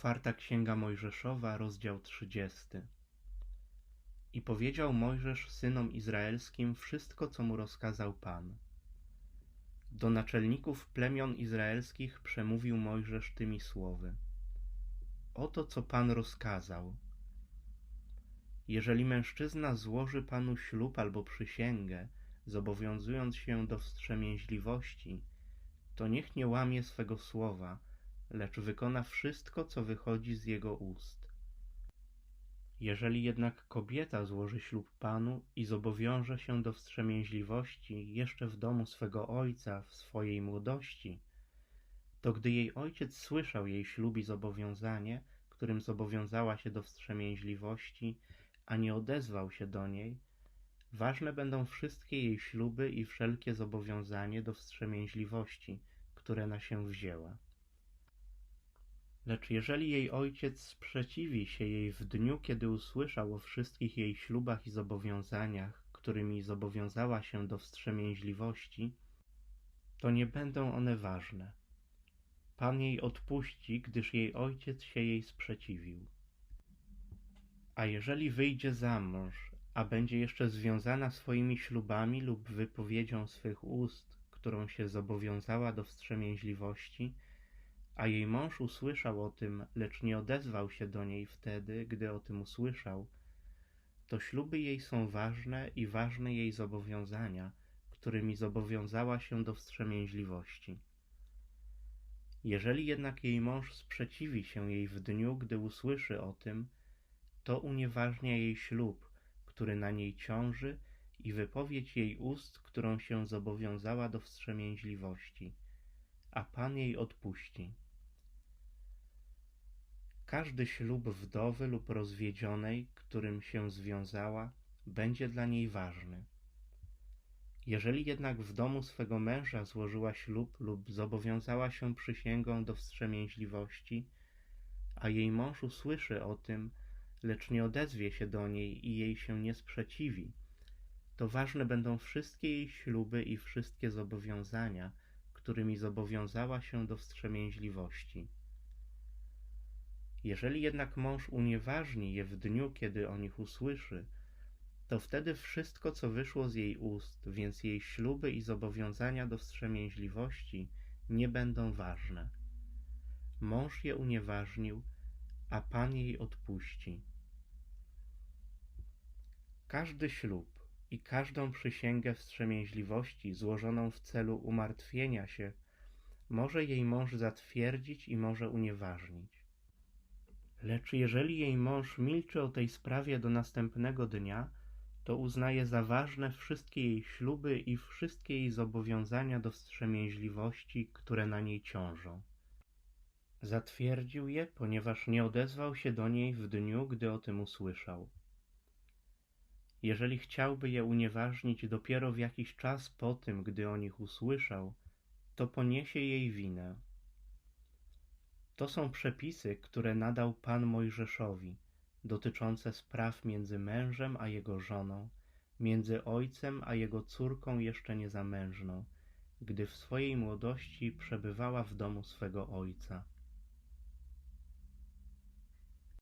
Czwarta Księga Mojżeszowa, rozdział trzydziesty. I powiedział Mojżesz synom izraelskim wszystko, co mu rozkazał Pan. Do naczelników plemion izraelskich przemówił Mojżesz tymi słowy. Oto, co Pan rozkazał. Jeżeli mężczyzna złoży Panu ślub albo przysięgę, zobowiązując się do wstrzemięźliwości, to niech nie łamie swego słowa, lecz wykona wszystko, co wychodzi z jego ust. Jeżeli jednak kobieta złoży ślub Panu i zobowiąże się do wstrzemięźliwości jeszcze w domu swego ojca w swojej młodości, to gdy jej ojciec słyszał jej ślub i zobowiązanie, którym zobowiązała się do wstrzemięźliwości, a nie odezwał się do niej, ważne będą wszystkie jej śluby i wszelkie zobowiązanie do wstrzemięźliwości, które na się wzięła. Lecz jeżeli jej ojciec sprzeciwi się jej w dniu, kiedy usłyszał o wszystkich jej ślubach i zobowiązaniach, którymi zobowiązała się do wstrzemięźliwości, to nie będą one ważne. Pan jej odpuści, gdyż jej ojciec się jej sprzeciwił. A jeżeli wyjdzie za mąż, a będzie jeszcze związana swoimi ślubami lub wypowiedzią swych ust, którą się zobowiązała do wstrzemięźliwości, a jej mąż usłyszał o tym, lecz nie odezwał się do niej wtedy, gdy o tym usłyszał, to śluby jej są ważne i ważne jej zobowiązania, którymi zobowiązała się do wstrzemięźliwości. Jeżeli jednak jej mąż sprzeciwi się jej w dniu, gdy usłyszy o tym, to unieważnia jej ślub, który na niej ciąży i wypowiedź jej ust, którą się zobowiązała do wstrzemięźliwości, a Pan jej odpuści. Każdy ślub wdowy lub rozwiedzionej, którym się związała, będzie dla niej ważny. Jeżeli jednak w domu swego męża złożyła ślub lub zobowiązała się przysięgą do wstrzemięźliwości, a jej mąż usłyszy o tym, lecz nie odezwie się do niej i jej się nie sprzeciwi, to ważne będą wszystkie jej śluby i wszystkie zobowiązania, którymi zobowiązała się do wstrzemięźliwości. Jeżeli jednak mąż unieważni je w dniu, kiedy o nich usłyszy, to wtedy wszystko, co wyszło z jej ust, więc jej śluby i zobowiązania do wstrzemięźliwości nie będą ważne. Mąż je unieważnił, a Pan jej odpuści. Każdy ślub i każdą przysięgę wstrzemięźliwości złożoną w celu umartwienia się może jej mąż zatwierdzić i może unieważnić. Lecz jeżeli jej mąż milczy o tej sprawie do następnego dnia, to uznaje za ważne wszystkie jej śluby i wszystkie jej zobowiązania do wstrzemięźliwości, które na niej ciążą. Zatwierdził je, ponieważ nie odezwał się do niej w dniu, gdy o tym usłyszał. Jeżeli chciałby je unieważnić dopiero w jakiś czas po tym, gdy o nich usłyszał, to poniesie jej winę. To są przepisy, które nadał Pan Mojżeszowi, dotyczące spraw między mężem a jego żoną, między ojcem a jego córką jeszcze niezamężną, gdy w swojej młodości przebywała w domu swego ojca.